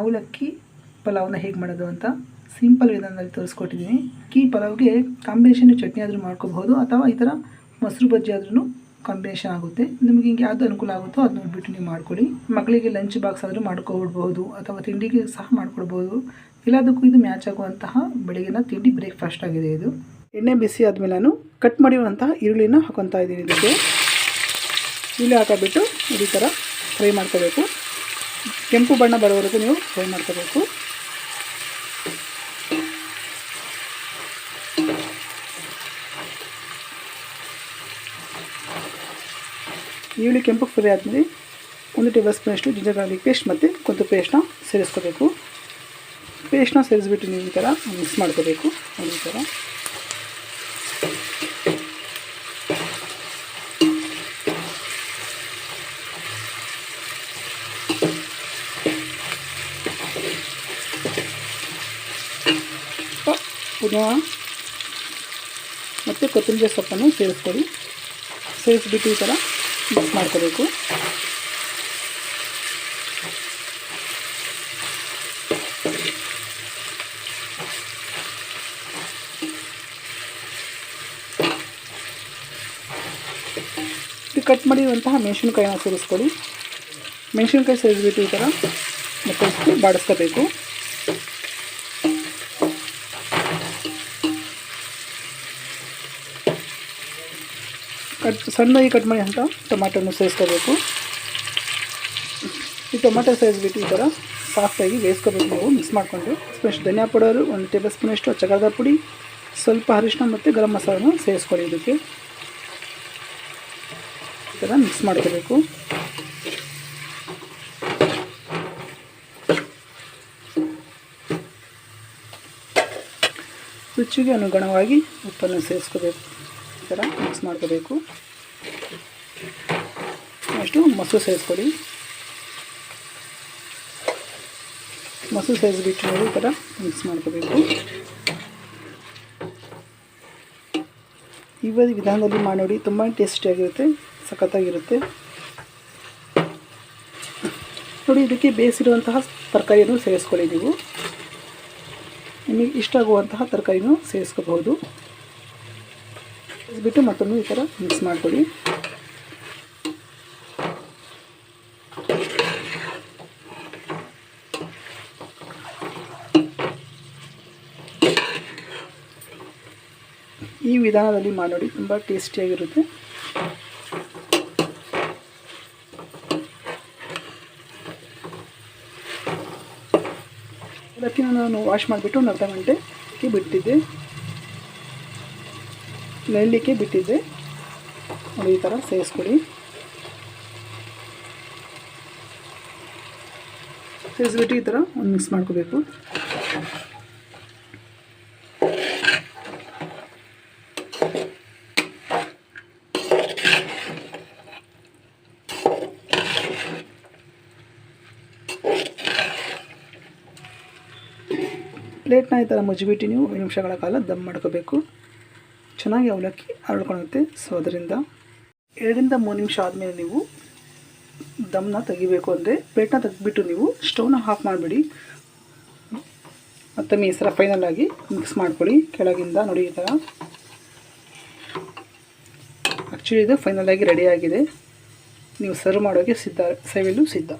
ಅವಲಕ್ಕಿ ಪಲಾವ್ನ ಹೇಗೆ ಮಾಡೋದು ಅಂತ ಸಿಂಪಲ್ ವಿಧಾನದಲ್ಲಿ ತೋರಿಸ್ಕೊಟ್ಟಿದ್ದೀನಿ. ಅಕ್ಕಿ ಪಲಾವ್ಗೆ ಕಾಂಬಿನೇಷನ್ ಚಟ್ನಿ ಆದರೂ ಮಾಡ್ಕೋಬಹುದು ಅಥವಾ ಈ ಥರ ಮೊಸರು ಬಜ್ಜಿ ಆದ್ರೂ ಕಾಂಬಿನೇಷನ್ ಆಗುತ್ತೆ. ನಿಮಗೆ ಹಿಂಗೆ ಯಾವುದು ಅನುಕೂಲ ಆಗುತ್ತೋ ಅದು ನೋಡಿಬಿಟ್ಟು ನೀವು ಮಾಡ್ಕೊಳ್ಳಿ. ಮಕ್ಕಳಿಗೆ ಲಂಚ್ ಬಾಕ್ಸ್ ಆದರೂ ಮಾಡ್ಕೊಬಿಡ್ಬೋದು ಅಥವಾ ತಿಂಡಿಗೆ ಸಹ ಮಾಡ್ಕೊಡ್ಬೋದು. ಎಲ್ಲದಕ್ಕೂ ಇದು ಮ್ಯಾಚ್ ಆಗುವಂತಹ ಬೆಳಗಿನ ತಿಂಡಿ ಬ್ರೇಕ್ಫಾಸ್ಟ್ ಆಗಿದೆ ಇದು. ಎಣ್ಣೆ ಬಿಸಿ ಆದಮೇಲೆ ನಾನು ಕಟ್ ಮಾಡಿರುವಂತಹ ಈರುಳ್ಳಿನ ಹಾಕೊತಾ ಇದ್ದೀನಿ ಇದಕ್ಕೆ. ಈರುಳ್ಳಿ ಹಾಕಿಬಿಟ್ಟು ಈ ಥರ ಫ್ರೈ ಮಾಡ್ಕೋಬೇಕು. ಕೆಂಪು ಬಣ್ಣ ಬರೋವರೆಗೂ ನೀವು ಫ್ರೈ ಮಾಡ್ಕೋಬೇಕು. ಈರುಳ್ಳಿ ಕೆಂಪು ಫ್ರೈ ಆದಮೇಲೆ ಒಂದು ಟೇಬಲ್ ಸ್ಪೂನಷ್ಟು ಜಿಂಜರ್ ಗಾರ್ಲಿಕ್ ಪೇಸ್ಟ್ ಮತ್ತು ಕೊತ್ತು ಪೇಸ್ಟ್ನ ಸೇರಿಸ್ಕೋಬೇಕು. ಪೇಸ್ಟ್ನ ಸೇರಿಸ್ಬಿಟ್ಟು ನೀವು ಈ ಥರ ಮಿಕ್ಸ್ ಮಾಡ್ಕೋಬೇಕು. ಈ ಥರ. ಪುನಃ ಮತ್ತು ಕೊತ್ತಂಬರಿ ಸೊಪ್ಪನ್ನು ಸೇರಿಸ್ಕೊಳ್ಳಿ. ಸೇರಿಸ್ಬಿಟ್ಟು ಈ ಥರ ಮಿಕ್ಸ್ ಮಾಡ್ಕೋಬೇಕು. ಇದು ಕಟ್ ಮಾಡಿರುವಂತಹ ಮೆಣಸಿನ್ಕಾಯಿನ ಸೇರಿಸ್ಕೊಳ್ಳಿ. ಮೆಣಸಿನ್ಕಾಯಿ ಸೇರಿಸ್ಬಿಟ್ಟು ಈ ಥರ ಮತ್ತೆ ಬಾಡಿಸ್ಕೋಬೇಕು. ಕಟ್, ಸಣ್ಣದಾಗಿ ಕಟ್ ಮಾಡಿ ಅಂತ ಟೊಮಾಟೊನ ಸೇರಿಸ್ಕೋಬೇಕು ಈ ಟೊಮಾಟೊ ಸೇರಿಸ್ಬಿಟ್ಟು ಈ ಥರ ಸಾಫ್ಟಾಗಿ ಬೇಯಿಸ್ಕೋಬೇಕು ನಾವು, ಮಿಕ್ಸ್ ಮಾಡಿಕೊಂಡು. ಸ್ಪೆಷಲ್ ಧನಿಯಾ ಪೌಡರು, ಒಂದು ಟೇಬಲ್ ಸ್ಪೂನಷ್ಟು ಚಕರದ ಪುಡಿ, ಸ್ವಲ್ಪ ಅರಿಶಿನ ಮತ್ತು ಗರಂ ಮಸಾಲನ ಸೇರಿಸ್ಕೊಳ್ಳಿ ಇದಕ್ಕೆ. ಈ ಥರ ಮಿಕ್ಸ್ ಮಾಡ್ಕೋಬೇಕು. ರುಚಿಗೆ ಅನುಗುಣವಾಗಿ ಉಪ್ಪನ್ನು ಸೇರಿಸ್ಕೋಬೇಕು ಈ ಥರ ಮಿಕ್ಸ್ ಮಾಡ್ಕೋಬೇಕು. ನೆಕ್ಸ್ಟು ಮೊಸರು ಸೇರಿಸ್ಕೊಳ್ಳಿ ಮೊಸರು ಸೇರಿಸ್ಬಿಟ್ಟು ನೋಡಿ ಈ ಥರ ಮಿಕ್ಸ್ ಮಾಡ್ಕೋಬೇಕು. ಇವತ್ತು ವಿಧಾನದಲ್ಲಿ ಮಾಡಿ ತುಂಬ ಟೇಸ್ಟಿಯಾಗಿರುತ್ತೆ ಸಖತ್ತಾಗಿರುತ್ತೆ. ನೋಡಿ, ಇದಕ್ಕೆ ಬೇಯಿಸಿರುವಂತಹ ತರಕಾರಿಯನ್ನು ಸೇರಿಸ್ಕೊಳ್ಳಿ ನೀವು. ನಿಮಗೆ ಇಷ್ಟ ಆಗುವಂತಹ ತರಕಾರಿನೂ ಸೇರಿಸ್ಕೋಬಹುದು. ಬಿಟ್ಟು ಮತ್ತೊಮ್ಮೆ ಈ ಥರ ಮಿಕ್ಸ್ ಮಾಡ್ಕೊಳ್ಳಿ. ಈ ವಿಧಾನದಲ್ಲಿ ಮಾಡೋಡಿ ತುಂಬ ಟೇಸ್ಟಿಯಾಗಿರುತ್ತೆ. ಅದಕ್ಕೆ ನಾನು ವಾಶ್ ಮಾಡಿಬಿಟ್ಟು ಒಂದು ಅರ್ಧ ಗಂಟೆಗೆ ಬಿಟ್ಟಿದ್ದೆ ನೆರಳಿಕ್ಕೆ ಬಿಟ್ಟಿದ್ದೆ ನೋಡಿ, ಈ ಥರ ಸೇರಿಸ್ಕೊಡಿ. ಸೇರಿಸ್ಬಿಟ್ಟು ಈ ಥರ ಒಂದು ಮಿಕ್ಸ್ ಮಾಡ್ಕೋಬೇಕು. ಪ್ಲೇಟ್ನ ಈ ಥರ ಮುಚ್ಚಿಬಿಟ್ಟು ನೀವು ನಿಮಿಷಗಳ ಕಾಲ ದಮ್ ಮಾಡ್ಕೋಬೇಕು. ಚೆನ್ನಾಗಿ ಅವಲಕ್ಕಿ ಹರಡ್ಕೊಳುತ್ತೆ ಸೊ ಅದರಿಂದ ಎರಡರಿಂದ ಮೂರು ನಿಮಿಷ ಆದಮೇಲೆ ನೀವು ದಮ್ನ ತೆಗಿಬೇಕು ಅಂದರೆ ಪ್ಲೇಟ್ನ ತೆಗೆದ್ಬಿಟ್ಟು ನೀವು ಸ್ಟವ್ನ ಆಫ್ ಮಾಡಿಬಿಡಿ. ಮತ್ತು ಈ ಥರ ಮಿಕ್ಸ್ ಮಾಡ್ಕೊಳ್ಳಿ. ಕೆಳಗಿಂದ ನೋಡಿ ಈ ಥರ ಆ್ಯಕ್ಚುಲಿ ಇದು ಫೈನಲ್ ಆಗಿ ರೆಡಿಯಾಗಿದೆ ನೀವು ಸರ್ವ್ ಮಾಡೋಕ್ಕೆ ಸಿದ್ಧ ಸವಿಲು ಸಿದ್ಧ.